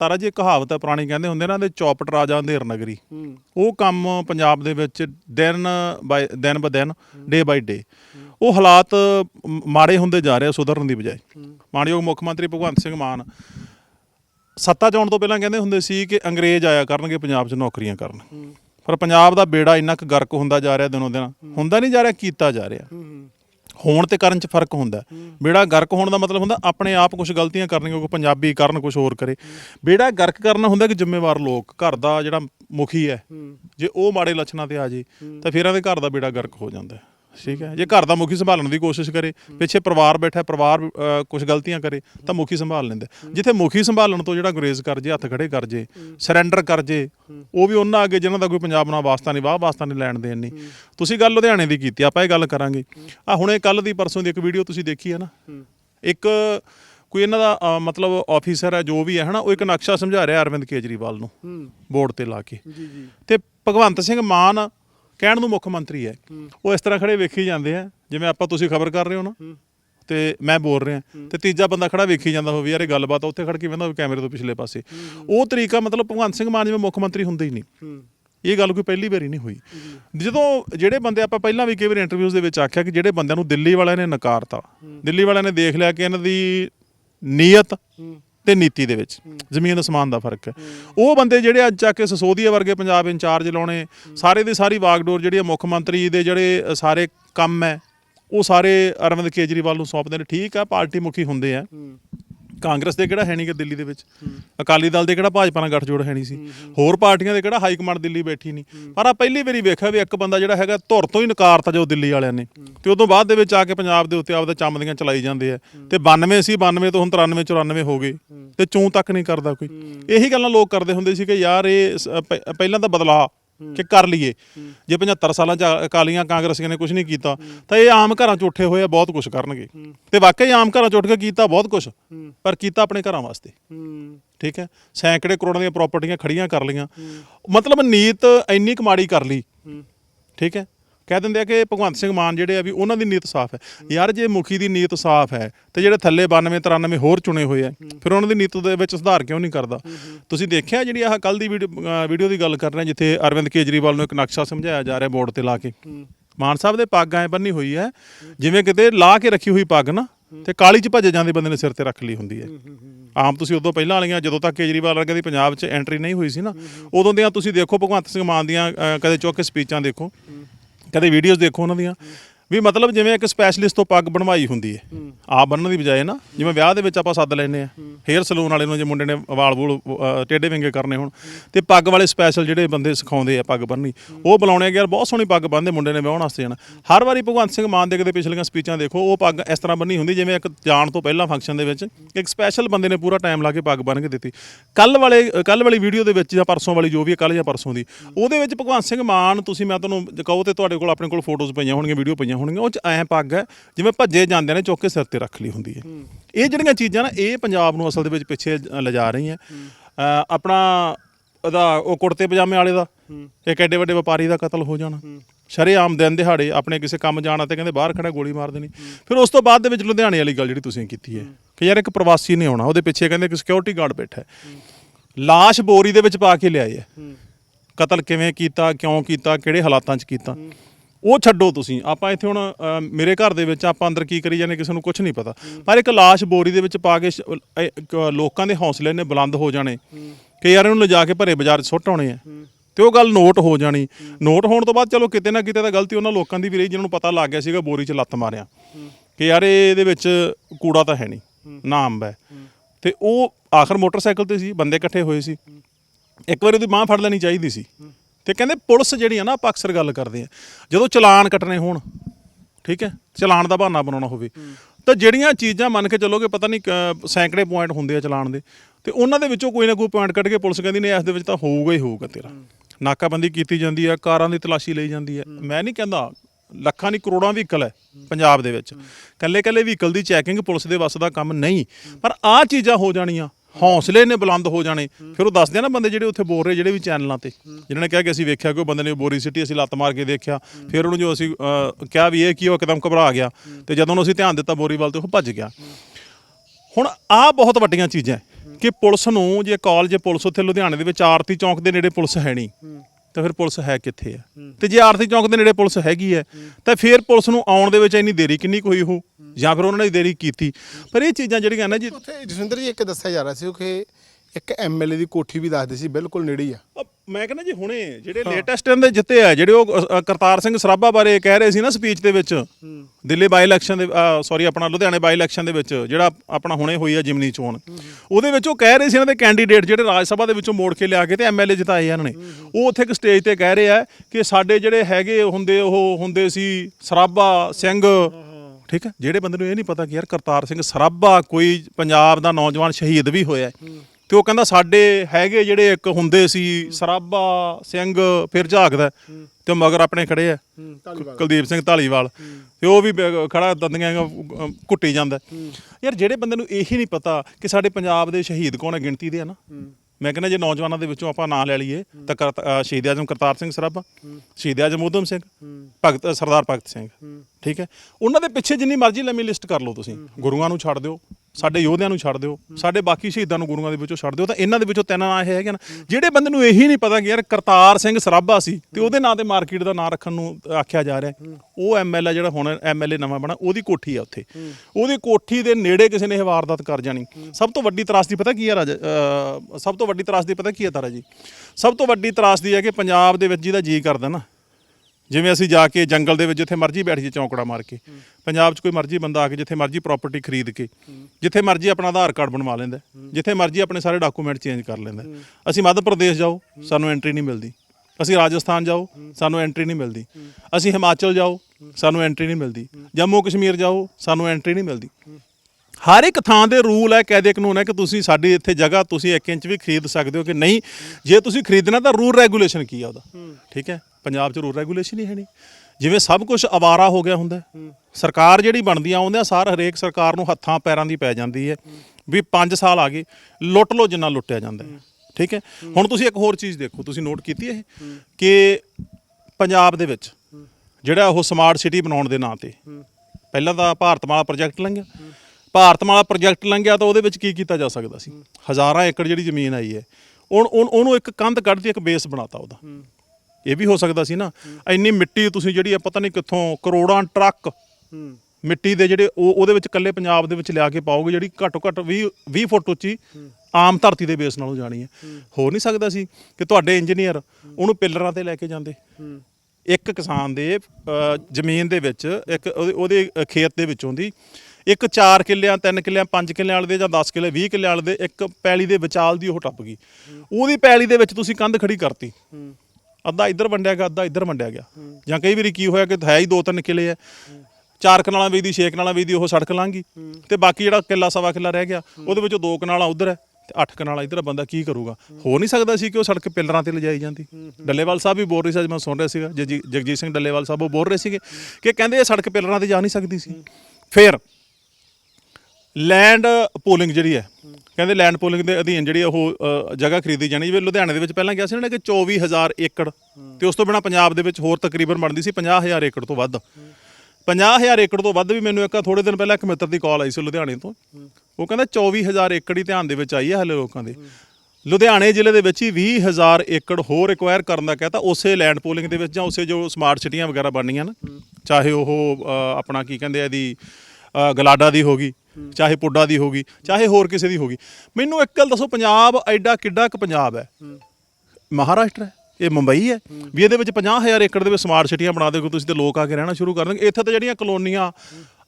ਤਾਰਾ ਜੀ, ਇੱਕ ਕਹਾਵਤ ਹੈ ਪੁਰਾਣੀ, ਕਹਿੰਦੇ ਹੁੰਦੇ ਨਾ ਦੇ ਚੌਪਟ ਰਾਜਾ ਅੰਧੇਰ ਨਗਰੀ। ਉਹ ਕੰਮ ਪੰਜਾਬ ਦੇ ਵਿੱਚ ਦਿਨ ਬਾਈ ਦਿਨ ਬ ਦਿਨ ਡੇ ਬਾਈ ਡੇ ਉਹ ਹਾਲਾਤ ਮਾੜੇ ਹੁੰਦੇ ਜਾ ਰਹੇ ਆ, ਸੁਧਰਨ ਦੀ ਬਜਾਏ। ਮਾਣਯੋਗ ਮੁੱਖ ਮੰਤਰੀ ਭਗਵੰਤ ਸਿੰਘ ਮਾਨ ਸੱਤਾ 'ਚ ਆਉਣ ਤੋਂ ਪਹਿਲਾਂ ਕਹਿੰਦੇ ਹੁੰਦੇ ਸੀ ਕਿ ਅੰਗਰੇਜ਼ ਆਇਆ ਕਰਨਗੇ, ਪੰਜਾਬ 'ਚ ਨੌਕਰੀਆਂ ਕਰਨ। ਪਰ ਪੰਜਾਬ ਦਾ ਬੇੜਾ ਇੰਨਾ ਕੁ ਗਰਕ ਹੁੰਦਾ ਜਾ ਰਿਹਾ ਦਿਨੋਂ ਦਿਨ। ਹੁੰਦਾ ਨਹੀਂ ਜਾ ਰਿਹਾ, ਕੀਤਾ ਜਾ ਰਿਹਾ। ਹੋਣ ਤੇ ਕਰਨ 'ਚ ਫ਼ਰਕ ਹੁੰਦਾ। ਬੇੜਾ ਗਰਕ ਹੋਣ ਦਾ ਮਤਲਬ ਹੁੰਦਾ ਆਪਣੇ ਆਪ ਕੁਝ ਗਲਤੀਆਂ ਕਰਨੀਆਂ ਕੋਈ ਪੰਜਾਬੀ ਕਰਨ ਕੁਝ ਹੋਰ ਕਰੇ। ਬੇੜਾ ਗਰਕ ਕਰਨਾ ਹੁੰਦਾ ਕਿ ਜ਼ਿੰਮੇਵਾਰ ਲੋਕ ਘਰ ਦਾ ਜਿਹੜਾ ਮੁਖੀ ਹੈ ਜੇ ਉਹ ਮਾੜੇ ਲੱਛਣਾਂ ਤੇ ਆ ਜੇ ਤਾਂ ਫਿਰ ਇਹਦੇ ਘਰ ਦਾ ਬੇੜਾ ਗਰਕ ਹੋ ਜਾਂਦਾ ਠੀਕ ਹੈ? ਜੇ ਘਰ ਦਾ ਮੁਖੀ ਸੰਭਾਲਣ ਦੀ ਕੋਸ਼ਿਸ਼ ਕਰੇ ਪਿੱਛੇ ਪਰਿਵਾਰ ਬੈਠਾ ਪਰਿਵਾਰ ਕੁਝ ਗਲਤੀਆਂ ਕਰੇ ਤਾਂ ਮੁਖੀ ਸੰਭਾਲ ਲੈਂਦਾ। ਜਿੱਥੇ ਮੁਖੀ ਸੰਭਾਲਣ ਤੋਂ ਜਿਹੜਾ ਗੁਰੇਜ਼ ਕਰ ਜੇ ਹੱਥ ਖੜੇ ਕਰ ਜੇ ਸਰੈਂਡਰ ਕਰ ਜੇ ਉਹ ਵੀ ਉਹਨਾਂ ਅੱਗੇ ਜਿਨ੍ਹਾਂ ਦਾ ਕੋਈ ਪੰਜਾਬ ਨਾਲ ਵਾਸਤਾ ਨਹੀਂ ਵਾਹ ਵਾਸਤਾ ਨਹੀਂ ਲੈਣ ਦੇਣ ਨਹੀਂ। ਤੁਸੀਂ ਗੱਲ ਲੁਧਿਆਣੇ ਦੀ ਕੀਤੀ ਆਪਾਂ ਇਹ ਗੱਲ ਕਰਾਂਗੇ। ਆ ਹੁਣੇ ਕੱਲ ਦੀ ਪਰਸੋਂ ਦੀ ਇੱਕ ਵੀਡੀਓ ਤੁਸੀਂ ਦੇਖੀ ਹੈ ਨਾ? ਇੱਕ ਕੋਈ ਇਹਨਾਂ ਦਾ ਮਤਲਬ ਆਫੀਸਰ ਹੈ ਜੋ ਵੀ ਹੈ ਹਨਾ ਉਹ ਇੱਕ ਨਕਸ਼ਾ ਸਮਝਾ ਰਿਹਾ ਅਰਵਿੰਦ ਕੇਜਰੀਵਾਲ ਨੂੰ ਬੋਰਡ ਤੇ ਲਾ ਕੇ। ਜੀ ਜੀ। ਤੇ ਭਗਵੰਤ ਸਿੰਘ ਮਾਨ ਕਹਿਣ ਨੂੰ ਮੁੱਖ ਮੰਤਰੀ ਹੈ। ਉਹ ਇਸ ਤਰ੍ਹਾਂ ਖੜੇ ਵੇਖੀ ਜਾਂਦੇ ਆ ਜਿਵੇਂ ਆਪਾਂ ਤੁਸੀਂ ਖਬਰ ਕਰ ਰਹੇ ਹੋ ਨਾ। ਤੇ ਮੈਂ ਬੋਲ ਰਿਹਾ। ਤੇ ਤੀਜਾ ਬੰਦਾ ਖੜਾ ਵੇਖੀ ਜਾਂਦਾ ਹੋਵੇ ਯਾਰ ਇਹ ਗੱਲਬਾਤ ਉੱਥੇ ਖੜ ਕੇ ਵੇਂਦਾ ਕੈਮਰੇ ਤੋਂ ਪਿਛਲੇ ਪਾਸੇ। ਉਹ ਤਰੀਕਾ ਮਤਲਬ ਭਗਵੰਤ ਸਿੰਘ ਮਾਨ ਜਿਵੇਂ ਮੁੱਖ ਮੰਤਰੀ ਹੁੰਦੇ ਹੀ ਨਹੀਂ। ਇਹ ਗੱਲ ਕੋਈ ਪਹਿਲੀ ਵਾਰੀ ਨਹੀਂ ਹੋਈ। ਜਦੋਂ ਜਿਹੜੇ ਬੰਦੇ ਆਪਾਂ ਪਹਿਲਾਂ ਵੀ ਕਈ ਵਾਰ ਇੰਟਰਵਿਊਜ਼ ਦੇ ਵਿੱਚ ਆਖਿਆ ਕਿ ਜਿਹੜੇ ਬੰਦਿਆਂ ਨੂੰ ਦਿੱਲੀ ਵਾਲਿਆਂ ਨੇ ਨਕਾਰਤਾ ਦਿੱਲੀ ਵਾਲਿਆਂ ਨੇ ਦੇਖ ਲਿਆ ਕਿ ਇਹਨਾਂ ਦੀ ਨੀਅਤ ਤੇ ਨੀਤੀ ਦੇ ਵਿੱਚ। ਜ਼ਮੀਨ ਅਸਮਾਨ ਦਾ ਫ਼ਰਕ ਹੈ। ਉਹ ਬੰਦੇ ਜਿਹੜੇ ਅੱਜ ਚੱਕ ਕੇ ਸਸੋਦੀਆ ਵਰਗੇ ਪੰਜਾਬ ਇੰਚਾਰਜ ਲਾਉਣੇ, ਸਾਰੇ ਦੀ ਸਾਰੀ ਵਾਗਡੋਰ ਜਿਹੜੀ ਹੈ ਮੁੱਖ ਮੰਤਰੀ ਦੇ ਜਿਹੜੇ ਸਾਰੇ ਕੰਮ ਹੈ, ਉਹ ਸਾਰੇ ਅਰਵਿੰਦ ਕੇਜਰੀਵਾਲ ਨੂੰ ਸੌਂਪਦੇ ਨੇ। ਠੀਕ ਆ, ਪਾਰਟੀ ਮੁਖੀ ਹੁੰਦੇ ਆ। ਕਾਂਗਰਸ ਦੇ ਕਿਹੜਾ ਹੈ ਨਹੀਂ ਕਿ ਦਿੱਲੀ ਦੇ ਵਿੱਚ? ਅਕਾਲੀ ਦਲ ਦੇ ਕਿਹੜਾ ਭਾਜਪਾ ਨਾਲ ਗੱਠਜੋੜ ਹੈ ਨਹੀਂ ਸੀ? ਹੋਰ ਪਾਰਟੀਆਂ ਦੇ ਕਿਹੜਾ ਹਾਈ ਕਮਾਂਡ ਦਿੱਲੀ ਬੈਠੀ ਨਹੀਂ ਪਰ ਆ ਪਹਿਲੀ ਵਾਰੀ ਵੇਖਿਆ ਵੀ ਇੱਕ ਬੰਦਾ ਜਿਹੜਾ ਹੈਗਾ ਧੁਰ ਤੋਂ ਹੀ ਨਕਾਰਤਾ ਜੋ ਦਿੱਲੀ ਵਾਲਿਆਂ ਨੇ। ਤੇ ਉਦੋਂ ਬਾਅਦ ਦੇ ਵਿੱਚ ਆ ਕੇ ਪੰਜਾਬ ਦੇ ਉੱਤੇ ਆਪਦਾ ਚੰਮਦੀਆਂ ਚਲਾਈ ਜਾਂਦੇ ਆ। ਤੇ 92 ਸੀ 92 ਤੋਂ ਹੁਣ 93 94 ਹੋ ਗਏ। ਤੇ ਚੋਂ ਤੱਕ ਨਹੀਂ ਕਰਦਾ ਕੋਈ। ਇਹੀ ਗੱਲਾਂ ਲੋਕ ਕਰਦੇ ਹੁੰਦੇ ਸੀ ਕਿ ਯਾਰ ਇਹ ਪਹਿਲਾਂ ਤਾਂ ਬਦਲਾਅ। ਕਿ ਕਰ ਲਈਏ। ਜੇ 75 ਸਾਲਾਂ ਚ ਅਕਾਲੀਆਂ ਕਾਂਗਰਸੀਆਂ ਨੇ ਕੁਝ ਨਹੀਂ ਕੀਤਾ ਤਾਂ ਇਹ ਆਮ ਘਰਾਂ ਚ ਉੱਠੇ ਹੋਏ ਆ ਬਹੁਤ ਕੁਝ ਕਰਨਗੇ। ਤੇ ਵਾਕਈ ਆਮ ਘਰਾਂ ਚ ਉੱਠ ਕੇ ਕੀਤਾ ਬਹੁਤ ਕੁਝ ਪਰ ਕੀਤਾ ਆਪਣੇ ਘਰਾਂ ਵਾਸਤੇ। ਠੀਕ ਹੈ? ਸੈਂਕੜੇ ਕਰੋੜਾਂ ਦੀਆਂ ਪ੍ਰਾਪਰਟੀਆਂ ਖੜੀਆਂ ਕਰ ਲਈਆਂ। ਮਤਲਬ ਨੀਤ ਇੰਨੀ ਕਮਾੜੀ ਕਰ ਲਈ। ਠੀਕ ਹੈ? ਕਹਿ ਦਿੰਦੇ ਆ ਕਿ ਭਗਵੰਤ ਸਿੰਘ ਮਾਨ ਜਿਹੜੇ ਆ ਵੀ ਉਹਨਾਂ ਦੀ ਨੀਤ ਸਾਫ਼ ਹੈ। ਯਾਰ ਜੇ ਮੁਖੀ ਦੀ ਨੀਤ ਸਾਫ਼ ਹੈ, ਤੇ ਜਿਹੜੇ ਥੱਲੇ 92 93 ਹੋਰ ਚੁਣੇ ਹੋਏ ਆ, ਫਿਰ ਉਹਨਾਂ ਦੀ ਨੀਤ ਦੇ ਵਿੱਚ ਸੁਧਾਰ ਕਿਉਂ ਨਹੀਂ ਕਰਦਾ? ਤੁਸੀਂ ਦੇਖਿਆ ਜਿਹੜੀ ਆਹ ਕੱਲ ਦੀ ਵੀਡੀਓ ਦੀ ਗੱਲ ਕਰ ਰਹੇ ਜਿੱਥੇ ਅਰਵਿੰਦ ਕੇਜਰੀਵਾਲ ਨੂੰ ਇੱਕ ਨਕਸ਼ਾ ਸਮਝਾਇਆ ਜਾ ਰਿਹਾ ਬੋਰਡ ਤੇ ਲਾ ਕੇ। ਮਾਨ ਸਾਹਿਬ ਦੇ ਪੱਗ ਐ ਬੰਨੀ ਹੋਈ ਹੈ, ਜਿਵੇਂ ਕਿਤੇ ਲਾ ਕੇ ਰੱਖੀ ਹੋਈ ਪੱਗ ਨਾ, ਤੇ ਕਾਲੀ ਚ ਭੱਜ ਜਾਂਦੇ ਬੰਦੇ ਨੇ ਸਿਰ ਤੇ ਰੱਖ ਲਈ ਹੁੰਦੀ ਹੈ। ਆਮ ਤੁਸੀਂ ਉਦੋਂ ਪਹਿਲਾਂ ਵਾਲੀਆਂ, ਜਦੋਂ ਤੱਕ ਕੇਜਰੀਵਾਲ ਵਰਗੇ ਦੀ ਪੰਜਾਬ 'ਚ ਐਂਟਰੀ ਨਹੀਂ ਹੋਈ ਸੀ ਨਾ, ਉਦੋਂ ਦੀਆਂ ਤੁਸੀਂ ਦੇਖੋ ਭਗਵੰਤ ਸਿੰਘ ਮਾਨ ਦੀਆਂ ਕਦੇ ਚੁੱਕ ਕੇ ਸਪੀਚਾਂ ਦੇਖੋ। ਕਦੇ ਵੀਡੀਓਜ਼ ਦੇਖੋ ਉਹਨਾਂ ਦੀਆਂ। ਵੀ ਮਤਲਬ ਜਿਵੇਂ ਇੱਕ ਸਪੈਸ਼ਲਿਸਟ ਤੋਂ ਪੱਗ ਬਣਵਾਈ ਹੁੰਦੀ ਹੈ। ਆਪ ਬੰਨਣ ਦੀ ਬਜਾਏ ਨਾ ਜਿਵੇਂ ਵਿਆਹ ਦੇ ਵਿੱਚ ਆਪਾਂ ਸੱਦ ਲੈਨੇ ਆ ਹੇਅਰ ਸਲੂਨ ਵਾਲੇ ਨੂੰ ਜੇ ਮੁੰਡੇ ਨੇ ਵਾਲ ਵੂਲ ਟੇਢੇ ਵਿੰਗੇ ਕਰਨੇ ਹੋਣ। ਤੇ ਪੱਗ ਵਾਲੇ ਸਪੈਸ਼ਲ ਜਿਹੜੇ ਬੰਦੇ ਸਿਖਾਉਂਦੇ ਆ ਪੱਗ ਬੰਨਣੀ ਉਹ ਬੁਲਾਉਣੇ ਯਾਰ ਬਹੁਤ ਸੋਹਣੀ ਪੱਗ ਬੰਨਦੇ ਮੁੰਡੇ ਨੇ ਵਿਆਹਣ ਵਾਸਤੇ ਜਾਣਾ। ਹਰ ਵਾਰੀ ਭਗਵੰਤ ਸਿੰਘ ਮਾਨ ਦੇ ਕਿਤੇ ਪਿਛਲੀਆਂ ਸਪੀਚਾਂ ਦੇਖੋ ਉਹ ਪੱਗ ਇਸ ਤਰ੍ਹਾਂ ਬੰਨੀ ਹੁੰਦੀ ਜਿਵੇਂ ਇੱਕ ਜਾਣ ਤੋਂ ਪਹਿਲਾਂ ਫੰਕਸ਼ਨ ਦੇ ਵਿੱਚ ਇੱਕ ਸਪੈਸ਼ਲ ਬੰਦੇ ਨੇ ਪੂਰਾ ਟਾਈਮ ਲਾ ਕੇ ਪੱਗ ਬੰਨ ਕੇ ਦਿੱਤੀ। ਕੱਲ ਵਾਲੇ ਕੱਲ ਵਾਲੀ ਵੀਡੀਓ ਦੇ ਵਿੱਚ ਜਾਂ ਪਰਸੋਂ ਵਾਲੀ ਜੋ ਵੀ ਹੈ ਕੱਲ ਜਾਂ ਪਰਸੋਂ ਦੀ ਉਹਦੇ ਵਿੱਚ ਭਗਵੰਤ ਸਿੰਘ ਮਾਨ ਤੁਸੀਂ ਮੈਂ ਤੁਹਾਨੂੰ ਕਹੋ ਤੇ ਤੁਹਾਡੇ ਕੋਲ ਆਪਣੇ ਕੋਲ ਫੋਟੋਜ਼ ਪਈਆਂ ਹੋਣਗੀਆਂ ਵੀਡੀਓ ਪਈਆਂ ਹੋਣਗੀਆਂ ਉਹ ਚ ਐਂ ਪੱਗ ਹੈ ਜਿਵੇਂ ਭੱਜੇ ਜਾਂਦੇ ਨੇ ਚੁੱਕ ਕੇ ਸਿਰ ਤੇ ਰੱਖ ਲਈ ਹੁੰਦੀ ਹੈ। ਇਹ ਜਿਹੜੀਆਂ ਚੀਜ਼ਾਂ ਨਾ ਇਹ ਪੰਜਾਬ ਨੂੰ ਅਸਲ ਦੇ ਵਿੱਚ ਪਿੱਛੇ ਲਿਜਾ ਰਹੀਆਂ। ਅ, ਆਪਣਾ ਉਹਦਾ ਉਹ ਕੁੜਤੇ ਪਜਾਮੇ ਵਾਲੇ ਦਾ ਇੱਕ ਐਡੇ ਵੱਡੇ ਵਪਾਰੀ ਦਾ ਕਤਲ ਹੋ ਜਾਣਾ। ਸ਼ਰੇਆਮ ਦਿਨ ਦਿਹਾੜੇ ਆਪਣੇ ਕਿਸੇ ਕੰਮ ਜਾਣਾ ਤੇ ਕਹਿੰਦੇ ਬਾਹਰ ਖੜਾ ਗੋਲੀ ਮਾਰ ਦੇਣੀ। ਫਿਰ ਉਸ ਤੋਂ ਬਾਅਦ ਦੇ ਵਿੱਚ ਲੁਧਿਆਣੇ ਵਾਲੀ ਗੱਲ ਜਿਹੜੀ ਤੁਸੀਂ ਕੀਤੀ ਹੈ ਕਿ ਯਾਰ ਇੱਕ ਪ੍ਰਵਾਸੀ ਨੇ ਆਉਣਾ ਉਹਦੇ ਪਿੱਛੇ ਕਹਿੰਦੇ ਇੱਕ ਸਿਕਿਉਰਿਟੀ ਗਾਰਡ ਬੈਠਾ ਹੈ। ਲਾਸ਼ ਬੋਰੀ ਦੇ ਵਿੱਚ ਪਾ ਕੇ ਲਿਆਏ ਹੈ। ਕਤਲ ਕਿਵੇਂ ਕੀਤਾ ਕਿਉਂ ਕੀਤਾ ਕਿਹੜੇ ਹਾਲਾਤਾਂ 'ਚ ਕੀਤਾ। ਉਹ ਛੱਡੋ ਤੁਸੀਂ। ਆਪਾਂ ਇੱਥੇ ਹੁਣ ਅ, ਮੇਰੇ ਘਰ ਦੇ ਵਿੱਚ ਆਪਾਂ ਅੰਦਰ ਕੀ ਕਰੀ ਜਾਂਦੇ ਕਿਸੇ ਨੂੰ ਕੁਝ ਨਹੀਂ ਪਤਾ। ਪਰ ਇੱਕ ਲਾਸ਼ ਬੋਰੀ ਦੇ ਵਿੱਚ ਪਾ ਕੇ ਸ਼- ਅ, ਇੱਕ ਲੋਕਾਂ ਦੇ ਹੌਸਲੇ ਨੇ ਬੁਲੰਦ ਹੋ ਜਾਣੇ। ਕਿ ਯਾਰ ਇਹਨੂੰ ਲਿਜਾ ਕੇ ਭਰੇ ਬਾਜ਼ਾਰ 'ਚ ਸੁੱਟ ਆਉਣੇ ਆ। ਤੇ ਉਹ ਗੱਲ ਨੋਟ ਹੋ ਜਾਣੀ। ਨੋਟ ਹੋਣ ਤੋਂ ਬਾਅਦ ਚਲੋ ਕਿਤੇ ਨਾ ਕਿਤੇ ਤਾਂ ਗਲਤੀ ਉਹਨਾਂ ਲੋਕਾਂ ਦੀ ਵੀ ਰਹੀ ਜਿਨ੍ਹਾਂ ਨੂੰ ਪਤਾ ਲੱਗ ਗਿਆ ਸੀਗਾ ਬੋਰੀ 'ਚ ਲੱਤ ਮਾਰਿਆ। ਕਿ ਯਾਰ ਇਹਦੇ ਵਿੱਚ ਕੂੜਾ ਤਾਂ ਹੈ ਨਹੀਂ ਨਾ ਅੰਬ ਹੈ। ਤੇ ਉਹ ਆਖਰ ਮੋਟਰਸਾਈਕਲ ਤੇ ਸੀ ਬੰਦੇ ਇਕੱਠੇ ਹੋਏ ਸੀ। ਇੱਕ ਵਾਰੀ ਉਹਦੀ ਬਾਹ ਫੜ ਲੈਣੀ ਚਾਹੀਦੀ ਸੀ। ਤੇ ਕਹਿੰਦੇ ਪੁਲਿਸ ਜਿਹੜੀ ਆ ਨਾ, ਆਪਾਂ ਅਕਸਰ ਗੱਲ ਕਰਦੇ ਆ। ਜਦੋਂ ਚਲਾਨ ਕੱਟਣੇ ਹੋਣ, ਠੀਕ ਹੈ, ਚਲਾਨ ਦਾ ਬਹਾਨਾ ਬਣਾਉਣਾ ਹੋਵੇ, ਤਾਂ ਜਿਹੜੀਆਂ ਚੀਜ਼ਾਂ ਮੰਨ ਕੇ ਚੱਲੋਗੇ ਪਤਾ ਨਹੀਂ ਕ- ਸੈਂਕੜੇ ਪੁਆਇੰਟ ਹੁੰਦੇ ਆ ਚਲਾਨ ਦੇ, ਤੇ ਉਹਨਾਂ ਦੇ ਵਿੱਚੋਂ ਕੋਈ ਨਾ ਕੋਈ ਪੁਆਇੰਟ ਕੱਢ ਕੇ ਪੁਲਿਸ ਕਹਿੰਦੀ ਨੇ ਇਸ ਦੇ ਵਿੱਚ ਤਾਂ ਹੋਊਗਾ ਹੀ ਹੋਊਗਾ ਤੇਰਾ। ਨਾਕਾਬੰਦੀ ਕੀਤੀ ਜਾਂਦੀ ਆ, ਕਾਰਾਂ ਦੀ ਤਲਾਸ਼ੀ ਲਈ ਜਾਂਦੀ ਹੈ ਮੈਂ ਨਹੀਂ ਕਹਿੰਦਾ, ਲੱਖਾਂ ਨਹੀਂ, ਕਰੋੜਾਂ ਵਹੀਕਲ ਹੈ ਪੰਜਾਬ ਦੇ ਵਿੱਚ। ਕੱਲੇ ਕੱਲੇ ਵਹੀਕਲ ਦੀ ਚੈਕਿੰਗ ਪੁਲਿਸ ਦੇ ਵੱਸ ਦਾ ਕੰਮ ਨਹੀਂ, ਪਰ ਆਹ ਚੀਜ਼ਾਂ ਹੋ ਜਾਣੀਆਂ। ਹੌਸਲੇ ਨੇ ਬੁਲੰਦ ਹੋ ਜਾਣੇ। ਫਿਰ ਉਹ ਦੱਸਦੇ ਆ ਨਾ ਬੰਦੇ ਜਿਹੜੇ ਉੱਥੇ ਬੋਲ ਰਹੇ, ਜਿਹੜੇ ਵੀ ਚੈਨਲਾਂ ਤੇ। ਜਿਨ੍ਹਾਂ ਨੇ ਕਿਹਾ ਕਿ ਅਸੀਂ ਵੇਖਿਆ ਕਿ ਉਹ ਬੰਦੇ ਨੇ ਬੋਰੀ ਸਿਟੀ, ਅਸੀਂ ਲੱਤ ਮਾਰ ਕੇ ਦੇਖਿਆ। ਫਿਰ ਉਹਨੂੰ ਜੋ ਅਸੀਂ ਕਿਹਾ ਵੀ ਇਹ ਕੀ ਉਹ ਇੱਕਦਮ ਘਬਰਾ ਗਿਆ। ਤੇ ਜਦੋਂ ਉਹਨੂੰ ਅਸੀਂ ਧਿਆਨ ਦਿੱਤਾ ਬੋਰੀ ਵੱਲ ਤੇ ਉਹ ਭੱਜ ਗਿਆ। ਹੁਣ ਆਹ ਬਹੁਤ ਵੱਡੀਆਂ ਚੀਜ਼ਾਂ ਕਿ ਪੁਲਿਸ ਨੂੰ ਜੇ ਕਾਲਜ ਪੁਲਿਸ, ਉੱਥੇ ਲੁਧਿਆਣੇ ਦੇ ਵਿੱਚ ਆਰਤੀ ਚੌਂਕ ਦੇ ਨੇੜੇ ਪੁਲਿਸ ਹੈ ਨਹੀਂ। ਤਾਂ ਫਿਰ ਪੁਲਿਸ ਹੈ ਕਿੱਥੇ ਆ? ਤੇ ਜੇ ਆਰਤੀ ਚੌਂਕ ਦੇ ਨੇੜੇ ਪੁਲਿਸ ਹੈਗੀ ਹੈ। ਤਾਂ ਫਿਰ ਪੁਲਿਸ ਨੂੰ ਆਉਣ ਦੇ ਵਿੱਚ ਇੰਨੀ ਦੇਰੀ ਕਿੰਨੀ ਕੁ ਹੋਈ ਹੋ। ਜਾਂ ਫਿਰ ਉਹਨਾਂ ਨੇ ਦੇਰੀ ਕੀਤੀ? ਪਰ ਇਹ ਚੀਜ਼ਾਂ ਜਿਹੜੀਆਂ ਨੇ ਜੀ ਉੱਥੇ ਜਸਵਿੰਦਰ ਜੀ ਇੱਕ ਦੱਸਿਆ ਜਾ ਰਿਹਾ ਸੀ ਕਿ ਇੱਕ ਐਮਐਲਏ ਦੀ ਕੋਠੀ ਵੀ ਦੱਸਦੇ ਸੀ ਬਿਲਕੁਲ ਨੇੜੇ ਹੀ ਆ। ਮੈਂ ਕਹਿੰਦਾ ਜੀ ਹੁਣੇ ਜਿਹੜੇ ਲੇਟੈਸਟ ਇਹਦੇ ਜਿੱਤੇ ਆ ਜਿਹੜੇ ਉਹ ਅ, ਕਰਤਾਰ ਸਿੰਘ ਸਰਾਭਾ ਬਾਰੇ ਕਹਿ ਰਹੇ ਸੀ ਨਾ ਸਪੀਚ ਦੇ ਵਿੱਚ ਦਿੱਲੀ ਬਾਈ ਇਲੈਕਸ਼ਨ ਦੇ ਸੌਰੀ ਆਪਣਾ ਲੁਧਿਆਣੇ ਬਾਈ ਇਲੈਕਸ਼ਨ ਦੇ ਵਿੱਚ ਜਿਹੜਾ ਆਪਣਾ ਹੁਣੇ ਹੋਈ ਆ ਜਿਮਨੀ ਚੋਣ। ਉਹਦੇ ਵਿੱਚ ਉਹ ਕਹਿ ਰਹੇ ਸੀ ਇਹਨਾਂ ਦੇ ਕੈਂਡੀਡੇਟ ਜਿਹੜੇ ਰਾਜ ਸਭਾ ਦੇ ਵਿੱਚੋਂ ਮੋੜ ਕੇ ਲਿਆ ਕੇ ਤੇ ਐਮਐਲਏ ਜਿਤਾਏ ਇਹਨਾਂ ਨੇ। ਉਹ ਉੱਥੇ ਇੱਕ ਸਟੇਜ ਤੇ ਕਹਿ ਰਹੇ ਆ ਕਿ ਸਾਡੇ ਜਿਹੜੇ ਹੈਗੇ ਹੁੰਦੇ ਉਹ ਹੁੰਦੇ ਸੀ ਸਰਾਭਾ ਸਿੰਘ। ਠੀਕ ਹੈ ਜਿਹੜੇ ਬੰਦੇ ਨੂੰ ਇਹ ਨਹੀਂ ਪਤਾ ਕਿ ਯਾਰ ਕਰਤਾਰ ਸਿੰਘ ਸਰਾਭਾ ਕੋਈ ਪੰਜਾਬ ਦਾ ਨੌਜਵਾਨ ਸ਼ਹੀਦ ਵੀ ਹੋਇਆ ਹੈ। ਤੇ ਉਹ ਕਹਿੰਦਾ ਸਾਡੇ ਹੈਗੇ ਜਿਹੜੇ ਇੱਕ ਹੁੰਦੇ ਸੀ ਸਰਾਭਾ ਸਿੰਘ ਫਿਰ ਝਾਕਦਾ ਤੇ ਮਗਰ ਆਪਣੇ ਖੜੇ ਆ ਕੁਲਦੀਪ ਸਿੰਘ ਢਾਲੀਵਾਲ ਤੇ ਉਹ ਵੀ ਖੜਾ ਦੰਦੀਆਂ ਕੁੱਟੀ ਜਾਂਦਾ ਯਾਰ ਜਿਹੜੇ ਬੰਦੇ ਨੂੰ ਇਹੀ ਨਹੀਂ ਪਤਾ ਕਿ ਸਾਡੇ ਪੰਜਾਬ ਦੇ ਸ਼ਹੀਦ ਕੌਣ ਹੈ ਗਿਣਤੀ ਦੇ ਆ ਨਾ। ਮੈਂ ਕਹਿੰਦਾ ਜੇ ਨੌਜਵਾਨਾਂ ਦੇ ਵਿੱਚੋਂ ਆਪਾਂ ਨਾਂ ਲੈ ਲਈਏ ਤਾਂ ਸ਼ਹੀਦ ਆਜਮ ਕਰਤਾਰ ਸਿੰਘ ਸਰਾਭਾ ਸ਼ਹੀਦ ਆਜਮ ਊਧਮ ਸਿੰਘ ਭਗਤ ਸਰਦਾਰ ਭਗਤ ਸਿੰਘ। ਠੀਕ ਹੈ? ਉਹਨਾਂ ਦੇ ਪਿੱਛੇ ਜਿੰਨੀ ਮਰਜ਼ੀ ਲੰਮੀ ਲਿਸਟ ਕਰ ਲਓ ਤੁਸੀਂ। ਗੁਰੂਆਂ ਨੂੰ ਛੱਡ ਦਿਓ ਸਾਡੇ ਯੋਧਿਆਂ ਨੂੰ ਛੱਡ ਦਿਓ, ਸਾਡੇ ਬਾਕੀ ਸ਼ਹੀਦਾਂ ਨੂੰ ਗੁਰੂਆਂ ਦੇ ਵਿੱਚੋਂ ਛੱਡ ਦਿਓ, ਤਾਂ ਇਹਨਾਂ ਦੇ ਵਿੱਚੋਂ ਤਿੰਨ ਨਾਂ ਇਹ ਹੈਗੇ ਨਾ। ਜਿਹੜੇ ਬੰਦੇ ਨੂੰ ਇਹੀ ਨਹੀਂ ਪਤਾ ਕਿ ਯਾਰ ਕਰਤਾਰ ਸਿੰਘ ਸਰਾਭਾ ਸੀ ਤੇ ਉਹਦੇ ਨਾਂ ਤੇ ਮਾਰਕੀਟ ਦਾ ਨਾਂ ਰੱਖਣ ਨੂੰ ਆਖਿਆ ਜਾ ਰਿਹਾ ਹੈ। ਉਹ ਐਮਐਲਏ ਜਿਹੜਾ ਹੁਣ ਐਮਐਲਏ ਨਵਾਂ ਬਣਾ, ਉਹਦੀ ਕੋਠੀ ਆ ਉੱਥੇ। ਉਹਦੀ ਕੋਠੀ ਦੇ ਨੇੜੇ ਕਿਸੇ ਨੇ ਇਹ ਵਾਰਦਾਤ ਕਰ ਜਾਣੀ। ਸਭ ਤੋਂ ਵੱਡੀ ਤਰਾਸਦੀ ਪਤਾ ਕੀ ਹੈ ਰਾਜ ਸਭ ਤੋਂ ਵੱਡੀ ਤਰਾਸਦੀ ਪਤਾ ਕੀ ਹੈ ਤਾਰਾ ਜੀ? ਸਭ ਤੋਂ ਵੱਡੀ ਤਰਾਸਦੀ ਹੈ ਕਿ ਪੰਜਾਬ ਦੇ ਵਿੱਚ ਜਿਹਦਾ ਜੀ ਕਰਦਾ ਨਾ ਜਿਵੇਂ ਅਸੀਂ ਜਾ ਕੇ ਜੰਗਲ ਦੇ ਵਿੱਚ ਜਿੱਥੇ ਮਰਜ਼ੀ ਬੈਠ ਜੇ ਚੌਂਕੜਾ ਮਾਰ ਕੇ, ਪੰਜਾਬ 'ਚ ਕੋਈ ਮਰਜ਼ੀ ਬੰਦਾ ਆ ਕੇ ਜਿੱਥੇ ਮਰਜ਼ੀ ਪ੍ਰਾਪਰਟੀ ਖਰੀਦ ਕੇ, ਜਿੱਥੇ ਮਰਜ਼ੀ ਆਪਣਾ ਆਧਾਰ ਕਾਰਡ ਬਣਵਾ ਲੈਂਦਾ, ਜਿੱਥੇ ਮਰਜ਼ੀ ਆਪਣੇ ਸਾਰੇ ਡਾਕੂਮੈਂਟ ਚੇਂਜ ਕਰ ਲੈਂਦਾ। ਅਸੀਂ ਮੱਧ ਪ੍ਰਦੇਸ਼ ਜਾਓ, ਸਾਨੂੰ ਐਂਟਰੀ ਨਹੀਂ ਮਿਲਦੀ। ਅਸੀਂ ਰਾਜਸਥਾਨ ਜਾਓ, ਸਾਨੂੰ ਐਂਟਰੀ ਨਹੀਂ ਮਿਲਦੀ। ਅਸੀਂ ਹਿਮਾਚਲ ਜਾਓ, ਸਾਨੂੰ ਐਂਟਰੀ ਨਹੀਂ ਮਿਲਦੀ। ਜੰਮੂ ਕਸ਼ਮੀਰ ਜਾਓ, ਸਾਨੂੰ ਐਂਟਰੀ ਨਹੀਂ ਮਿਲਦੀ। ਹਰ ਇੱਕ ਥਾਂ ਦੇ ਰੂਲ ਹੈ ਕਾਇਦੇ ਕਾਨੂੰਨ ਹੈ ਕਿ ਤੁਸੀਂ ਸਾਡੀ ਇੱਥੇ ਜਗ੍ਹਾ ਤੁਸੀਂ 1 ਇੰਚ ਵੀ ਖਰੀਦ ਸਕਦੇ ਹੋ ਕਿ ਨਹੀਂ। ਜੇ ਤੁਸੀਂ ਖਰੀਦਣਾ ਤਾਂ ਰੂਲ ਰੈਗੂਲੇਸ਼ਨ ਕੀ ਆ ਉਹਦਾ? ਠੀਕ ਹੈ? ਪੰਜਾਬ 'ਚ ਰੂਲ ਰੈਗੂਲੇਸ਼ਨ ਹੀ ਹੈ ਨਹੀਂ। ਜਿਵੇਂ ਸਭ ਕੁਝ ਅਵਾਰਾ ਹੋ ਗਿਆ ਹੁੰਦਾ ਸਰਕਾਰ ਜਿਹੜੀ ਬਣਦੀ ਆਉਂਦਿਆਂ ਸਾਰ ਹਰੇਕ ਸਰਕਾਰ ਨੂੰ ਹੱਥਾਂ ਪੈਰਾਂ ਦੀ ਪੈ ਜਾਂਦੀ ਹੈ ਵੀ 5 ਸਾਲ ਆ ਗਏ, ਲੁੱਟ ਲੋ ਜਿੰਨਾ ਲੁੱਟਿਆ ਜਾਂਦਾ ਹੈ, ਠੀਕ ਹੈ? ਹੁਣ ਤੁਸੀਂ ਇੱਕ ਹੋਰ ਚੀਜ਼ ਦੇਖੋ, ਤੁਸੀਂ ਨੋਟ ਕੀਤੀ ਇਹ? ਕਿ ਪੰਜਾਬ ਦੇ ਵਿੱਚ ਜਿਹੜਾ ਉਹ ਸਮਾਰਟ ਸਿਟੀ ਬਣਾਉਣ ਦੇ ਨਾਂ ਤੇ, ਪਹਿਲਾਂ ਤਾਂ ਭਾਰਤਮਾਲਾ ਪ੍ਰੋਜੈਕਟ ਲੰਘਿਆ। ਭਾਰਤਮਾਲਾ ਪ੍ਰੋਜੈਕਟ ਲੰਘਿਆ ਤਾਂ ਉਹਦੇ ਵਿੱਚ ਕੀ ਕੀਤਾ ਜਾ ਸਕਦਾ ਸੀ? ਹਜ਼ਾਰਾਂ ਏਕੜ ਜਿਹੜੀ ਜ਼ਮੀਨ ਆਈ ਹੈ, ਉਹਨ, ਉਹਨੂੰ ਇੱਕ ਕੰਧ ਕੱਢ ਕੇ ਇੱਕ ਬੇਸ ਬਣਾਤਾ ਉਹਦਾ। ਇਹ ਵੀ ਹੋ ਸਕਦਾ ਸੀ ਨਾ। ਇੰਨੀ ਮਿੱਟੀ ਤੁਸੀਂ ਜਿਹੜੀ ਆ ਪਤਾ ਨਹੀਂ ਕਿੱਥੋਂ ਕਰੋੜਾਂ ਟਰੱਕ ਮਿੱਟੀ ਦੇ ਜਿਹੜੇ ਉਹ ਉਹਦੇ ਵਿੱਚ ਇਕੱਲੇ ਪੰਜਾਬ ਦੇ ਵਿੱਚ ਲਿਆ ਕੇ ਪਾਓਗੇ ਜਿਹੜੀ ਘੱਟੋ ਘੱਟ 20 20 ਫੁੱਟ ਉੱਚੀ ਆਮ ਧਰਤੀ ਦੇ ਬੇਸ ਨਾਲੋਂ ਜਾਣੀ ਹੈ। ਹੋ। ਨਹੀਂ ਸਕਦਾ ਸੀ ਕਿ ਤੁਹਾਡੇ ਇੰਜੀਨੀਅਰ ਉਹਨੂੰ ਪਿੱਲਰਾਂ ਤੇ ਲੈ ਕੇ ਜਾਂਦੇ। ਇੱਕ ਕਿਸਾਨ ਦੇ ਜ਼ਮੀਨ ਦੇ ਵਿੱਚ ਇੱਕ ਉਹਦੇ- ਖੇਤ ਦੇ ਵਿੱਚੋਂ ਦੀ ਇੱਕ 4 ਕਿੱਲਿਆਂ 3 ਕਿੱਲਿਆਂ 5 ਕਿੱਲਿਆਂ ਵਾਲੇ ਦੇ ਜਾਂ 10 ਕਿੱਲੇ 20 ਕਿੱਲਿਆਂ ਵਾਲੇ ਦੇ ਇੱਕ ਪੈਲੀ ਦੇ ਵਿਚਾਲ ਦੀ ਉਹ ਟੱਪ ਗਈ। ਉਹਦੀ ਪੈਲੀ ਦੇ ਵਿੱਚ ਤੁਸੀਂ ਕੰਧ ਖੜੀ ਕਰਤੀ। ਅੱਧਾ ਇੱਧਰ ਵੰਡਿਆ ਗਿਆ, ਅੱਧਾ ਇੱਧਰ ਵੰਡਿਆ ਗਿਆ। ਜਾਂ ਕਈ ਵਾਰੀ ਕੀ ਹੋਇਆ ਕਿ ਹੈ ਹੀ ਦੋ ਤਿੰਨ ਕਿੱਲੇ ਆ। ਚਾਰ ਕਨਾਲਾਂ ਵੇਚ ਦੀ, ਛੇ ਕਨਾਲਾਂ ਵੇਚ ਦੀ, ਉਹ ਸੜਕ ਲਾਂਗੀ ਤੇ ਬਾਕੀ ਜਿਹੜਾ ਕਿੱਲਾ, ਸਵਾ ਕਿੱਲਾ ਰਹਿ ਗਿਆ, ਉਹਦੇ ਵਿੱਚੋਂ ਦੋ ਕਨਾਲਾਂ ਉਧਰ ਹੈ ਤੇ ਅੱਠ ਕਨਾਲਾਂ ਇੱਧਰ ਬੰਦਾ ਕੀ ਕਰੂਗਾ? ਹੋ ਨਹੀਂ ਸਕਦਾ ਸੀ ਕਿ ਉਹ ਸੜਕ ਪਿੱਲਰਾਂ ਤੇ ਲਿਜਾਈ ਜਾਂਦੀ। ਡੱਲੇਵਾਲ ਸਾਹਿਬ ਵੀ ਬੋਲ ਰਹੇ ਸੀ, ਅੱਜ ਮੈਂ ਸੁਣ ਰਿਹਾ ਸੀਗਾ ਜਗਜੀ- ਜਗਜੀਤ ਸਿੰਘ ਡੱਲੇਵਾਲ ਸਾਹਿਬ ਉਹ ਬੋਲ ਰਹੇ ਸੀਗੇ ਕਿ ਕਹਿੰਦੇ ਇਹ ਸੜਕ ਪਿੱਲਰਾਂ ਤੇ ਜਾ ਨਹੀਂ ਸਕਦੀ ਸੀ। ਫਿਰ ਲੈਂਡ ਪੋਲਿੰਗ ਜਿਹੜੀ ਹੈ ਕਹਿੰਦੇ ਲੈਂਡ ਪੋਲਿੰਗ ਦੇ ਅਧੀਨ ਜਿਹੜੀ ਉਹ ਅ, ਜਗ੍ਹਾ ਖਰੀਦੀ ਜਾਣੀ ਜਿਵੇਂ ਲੁਧਿਆਣੇ ਦੇ ਵਿੱਚ ਪਹਿਲਾਂ ਕਿਹਾ ਸੀ ਇਹਨਾਂ ਨੇ ਕਿ 24000 ਏਕੜ ਤੇ ਉਸ ਤੋਂ ਬਿਨਾ ਪੰਜਾਬ ਦੇ ਵਿੱਚ ਹੋਰ ਤਕਰੀਬਨ ਬਣਦੀ ਸੀ 50000 ਏਕੜ ਤੋਂ ਵੱਧ। 50000 ਏਕੜ ਤੋਂ ਵੱਧ ਵੀ ਮੈਨੂੰ ਇੱਕ ਥੋੜੇ ਦਿਨ ਪਹਿਲਾਂ ਇੱਕ ਮਿੱਤਰ ਦੀ ਕਾਲ ਆਈ ਸੀ ਲੁਧਿਆਣੇ ਤੋਂ। ਉਹ ਕਹਿੰਦਾ 24000 ਏਕੜ ਹੀ ਧਿਆਨ ਦੇ ਵਿੱਚ ਆਈ ਹੈ ਹਲੇ ਲੋਕਾਂ ਦੇ। ਲੁਧਿਆਣੇ ਜ਼ਿਲ੍ਹੇ ਦੇ ਵਿੱਚ ਹੀ 20000 ਏਕੜ ਹੋਰ ਰਿਕਵਾਇਰ ਕਰਨ ਦਾ ਕਹਤਾ ਉਸੇ ਲੈਂਡ ਪੋਲਿੰਗ ਦੇ ਵਿੱਚ ਜਾਂ ਉਸੇ ਜੋ ਸਮਾਰਟ ਸਿਟੀਆਂ ਵਗੈਰਾ ਬਣਨੀਆਂ ਨਾ ਚਾਹੇ ਉਹ ਅ, ਆਪਣਾ ਕੀ ਕਹਿੰਦੇ ਆ ਇਹਦੀ ਗਲਾਡਾ ਦੀ ਹੋਗੀ ਚਾਹੇ ਪੁੱਡਾ ਦੀ ਹੋਗੀ ਚਾਹੇ ਹੋਰ ਕਿਸੇ ਦੀ ਹੋਗੀ ਮੈਨੂੰ ਇੱਕ ਗੱਲ ਦੱਸੋ ਪੰਜਾਬ ਐਡਾ ਕਿੱਡਾ ਕੁ ਪੰਜਾਬ ਹੈ। ਮਹਾਰਾਸ਼ਟਰ ਹੈ? ਇਹ ਮੁੰਬਈ ਹੈ। ਵੀ ਇਹਦੇ ਵਿੱਚ 50000 ਏਕੜ ਦੇ ਵਿੱਚ ਸਮਾਰਟ ਸਿਟੀਆਂ ਬਣਾ ਦਿਓ ਤੁਸੀਂ ਤੇ ਲੋਕ ਆ ਕੇ ਰਹਿਣਾ ਸ਼ੁਰੂ ਕਰ ਦੇਣਗੇ। ਇੱਥੇ ਤਾਂ ਜਿਹੜੀਆਂ ਕਲੋਨੀਆਂ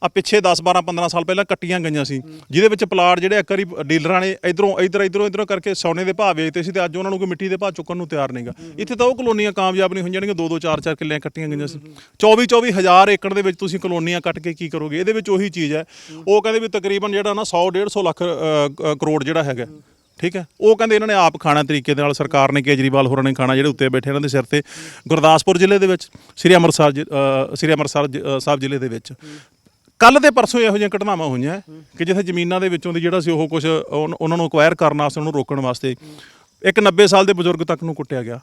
ਆ ਪਿੱਛੇ 10 12 15 ਸਾਲ ਪਹਿਲਾਂ ਕੱਟੀਆਂ ਗਈਆਂ ਸੀ, ਜਿਹਦੇ ਵਿੱਚ ਪਲਾਟ ਜਿਹੜੇ ਇੱਕ ਵਾਰੀ ਡੀਲਰਾਂ ਨੇ ਇਧਰੋਂ, ਇਧਰ, ਇਧਰੋਂ ਇਧਰੋਂ ਕਰਕੇ ਸੋਨੇ ਦੇ ਭਾਅ ਵੇਚਦੇ ਸੀ ਤੇ ਅੱਜ ਉਹਨਾਂ ਨੂੰ ਕੋਈ ਮਿੱਟੀ ਦੇ ਭਾਅ ਚੁੱਕਣ ਨੂੰ ਤਿਆਰ ਨਹੀਂਗਾ। ਇੱਥੇ ਤਾਂ ਉਹ ਕਲੋਨੀਆਂ ਕਾਮਯਾਬ ਨਹੀਂ ਹੋਈਆਂ ਜਾਣਗੀਆਂ, ਦੋ ਦੋ, ਚਾਰ ਚਾਰ ਕਿੱਲਿਆਂ ਕੱਟੀਆਂ ਗਈਆਂ ਸੀ। 24 24 ਹਜ਼ਾਰ ਏਕੜ ਦੇ ਵਿੱਚ ਤੁਸੀਂ ਕਲੋਨੀਆਂ ਕੱਟ ਕੇ ਕੀ ਕਰੋਗੇ? ਇਹਦੇ ਵਿੱਚ ਉਹੀ ਚੀਜ਼ ਹੈ। ਉਹ ਕਹਿੰਦੇ ਵੀ ਤਕਰੀਬਨ ਜਿਹੜਾ ਨਾ 100 150 ਲੱਖ ਕਰੋੜ ਜਿਹੜਾ ਹੈਗਾ। ਠੀਕ ਹੈ? ਉਹ ਕਹਿੰਦੇ ਇਹਨਾਂ ਨੇ ਆਪ ਖਾਣਾ ਤਰੀਕੇ ਦੇ ਨਾਲ, ਸਰਕਾਰ ਨੇ ਕੇਜਰੀਵਾਲ ਹੋਰਾਂ ਨੇ ਖਾਣਾ ਜਿਹੜੇ ਉੱਤੇ ਬੈਠੇ ਇਹਨਾਂ ਦੇ ਸਿਰ ਤੇ, ਗੁਰਦਾਸਪੁਰ ਜ਼ਿਲ੍ਹੇ ਦੇ ਵਿੱਚ, ਸ੍ਰੀ ਅੰਮ੍ਰਿਤਸਰ ਜ਼ਿ- ਸ੍ਰੀ ਅੰਮ੍ਰਿਤਸਰ ਜ- ਸਾਹਿਬ ਜ਼ਿਲ੍ਹੇ ਦੇ ਵਿੱਚ। ਕੱਲ ਦੇ ਪਰਸੋਂ ਇਹੋ ਜਿਹੀਆਂ ਘਟਨਾਵਾਂ ਹੋਈਆਂ, ਕਿ ਜਿੱਥੇ ਜ਼ਮੀਨਾਂ ਦੇ ਵਿੱਚੋਂ ਦੀ ਜਿਹੜਾ ਸੀ ਉਹ ਕੁਝ ਉਹਨਾਂ ਨੂੰ ਅਕਵਾਇਰ ਕਰਨ ਵਾਸਤੇ, ਉਹਨੂੰ ਰੋਕਣ ਵਾਸਤੇ ਇੱਕ 90 ਸਾਲ ਦੇ ਬਜ਼ੁਰਗ ਤੱਕ ਨੂੰ ਕੁੱਟਿਆ ਗਿਆ।